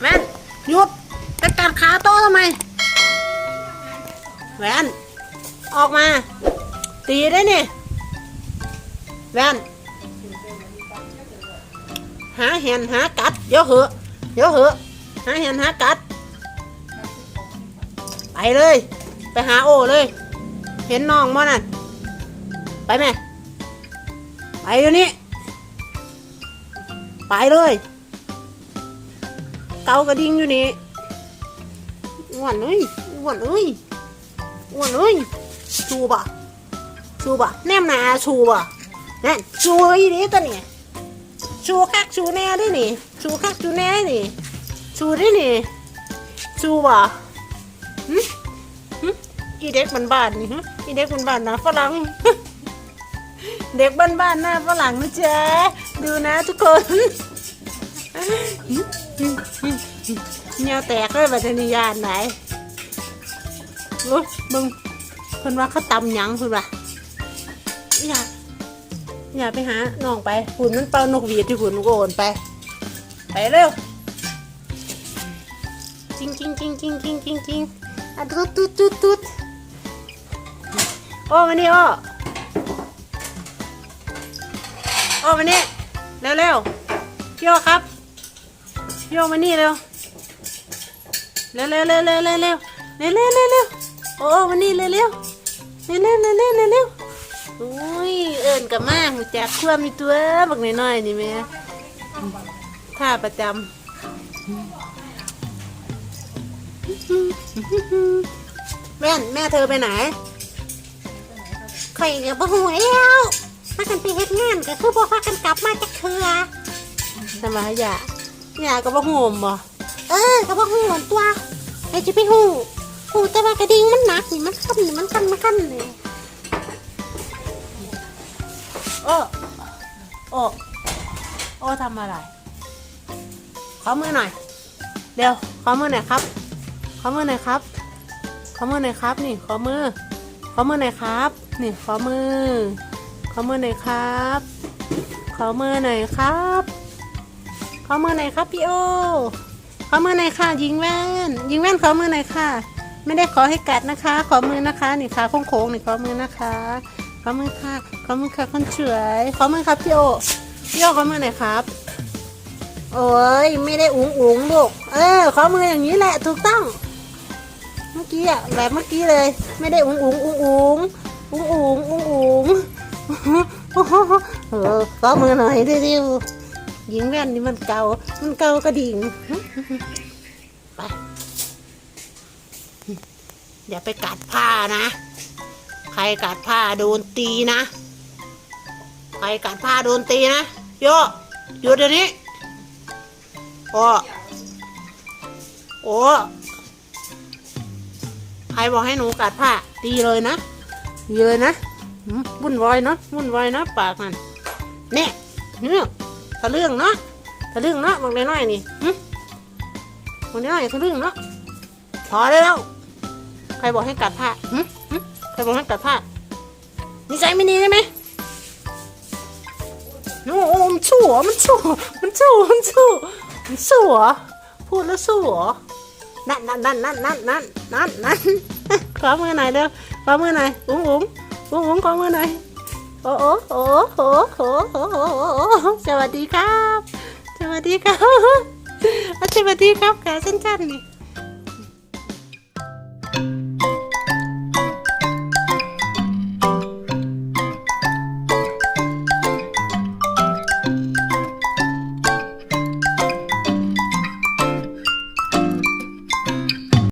แวนหยุดจะกัดขาโต้ทำไม แวนออกมา ตีได้นี่ แวนหาเห็นหากัดเดี๋ยวเหอะเดี๋ยวเหอะหาเห็นหากัด ไปเลย ไปหาโอเลย เห็นน้องมั้นั่นไปไหมไปเดี๋ยวนี้ ไปเลย เกากระดิ่งอยู่นี่อ้วนเอ้ยอ้วนเอ้ยอ้วนเอ้ยชูบะชูบะแนมนาชูบะนั่นชูอีนี่ตัวนี่ชูคักชูแน่ด้วยนี่ชูคักชูแน่ด้วยนี่ชูด้วยนี่ชูบะหึหึอีเด็กบ้านบ้านนี่ฮะอีเด็กบ้านบ้านนะฝรั่งเด็กบ้านบ้านๆหน้าฝรั่งนะจ๊ะดูนะทุกคน เนียวแตกเลยบัตรนิยานไหนโอ้ยมึงเพิ่นว่าเขาตำหยังเพิ่นว่าอย่าอย่าไปหาน้องไปหุ่นมันเป่านกหวีดที่หุ่นมันก็โอนไป ไปเร็วจริงจริงจริงจริงจริงจริงจริงอะตุ๊ดตุ๊ดตุ๊ดตุ๊ดโอ้มานี่โอ้โอ้มานี่เร็วเร็วๆพี่โอครับ โยมานี่เร็วเร็วเร็วเร็วเร็วเร็วเร็วเร็วเร็วเร็วเร็วโอ้มานี่เร็วเร็วเร็วเร็วเร็วเร็วเร็วเร็วโอ้ยเอิญกับมากแจกความมีตัวบักน้อยๆนี่แม่ท่าประจำแม่แม่เธอไปไหนใครกับบ่หูแล้วมากันไปเฮ็ดงานก็คือบ่พากันกลับมาจากเถื่อทำไมอย่า ย่าก็บ่หูมบ่เออก็บ่หูมตัวไอ้จะไปหูหูแต่ว่ากระดิ่งมันหนักนี่มันคันนี่มันคันมันคันเลยโอ้โอ้โอ้ทำอะไรขอมือหน่อยเดี๋ยวขอมือหน่อยครับขอมือหน่อยครับขอมือหน่อยครับ นี่ขอมือขอมือหน่อยครับ นี่ขอมือขอมือหน่อยครับขอมือหน่อยครับ ขอมือหน่อยครับพี่โอขอมือหน่อยค่ะ ยิงแว่น ยิงแว่นขอมือหน่อยค่ะ ไม่ได้ขอให้กัดนะคะ ขอมือนะคะนี่ขาโค้งๆนี่ขอมือนะคะ ขอมือค่ะ ขอมือค่ะคนสวยขอมือครับพี่โอพี่โอขอมือหน่อยครับ โอ้ยไม่ได้อุ๋งอุ๋งลูกเออขอมืออย่างนี้แหละถูกต้อง เมื่อกี้อะแบบเมื่อกี้เลย ไม่ได้อุ๋งอุ๋งอุ๋งอุ๋งอุ๋งอุ๋งอุ๋งอุ๋งเออขอมือหน่อยเร็ว ยิงแว่นนี่มันเกามันเกากระดิ่งไปอย่าไปกัดผ้านะ ใครกัดผ้าโดนตีนะ ใครกัดผ้าโดนตีนะโยหยุดเดี๋ยวนี้โอ้โอ้ใครบอกให้หนูกัดผ้า ตีเลยนะตีเลยนะวุ่นวายเนอะวุ่นวายนะปากมันเนี่ยเนี่ย ทะลึ่งเนาะทะลึ่งเนาะบอกน้อยๆนี่หึบอกน้อยๆทะลึ่งเนาะพอได้แล้วใครบอกให้กัดผ้าหึหึใครบอกให้กัดผ้านิสัยไม่ดีใช่ไหมโอ้มันชั่วมันชั่วมันชั่วมันชั่วมันชั่วพูดแล้วชั่วนั่นนั่นนั่นนั่นนั่นนั่นนั่นนั่นขอมือหน่อยเร็วขอมือหน่อยอุ้งอุ้งอุ้งอุ้งขอมือหน่อย โอ้โอ้โอ้โอ้โอ้โอ้โอ้สวัสดีครับ สวัสดีครับสวัสดีครับขาสั้นๆนี่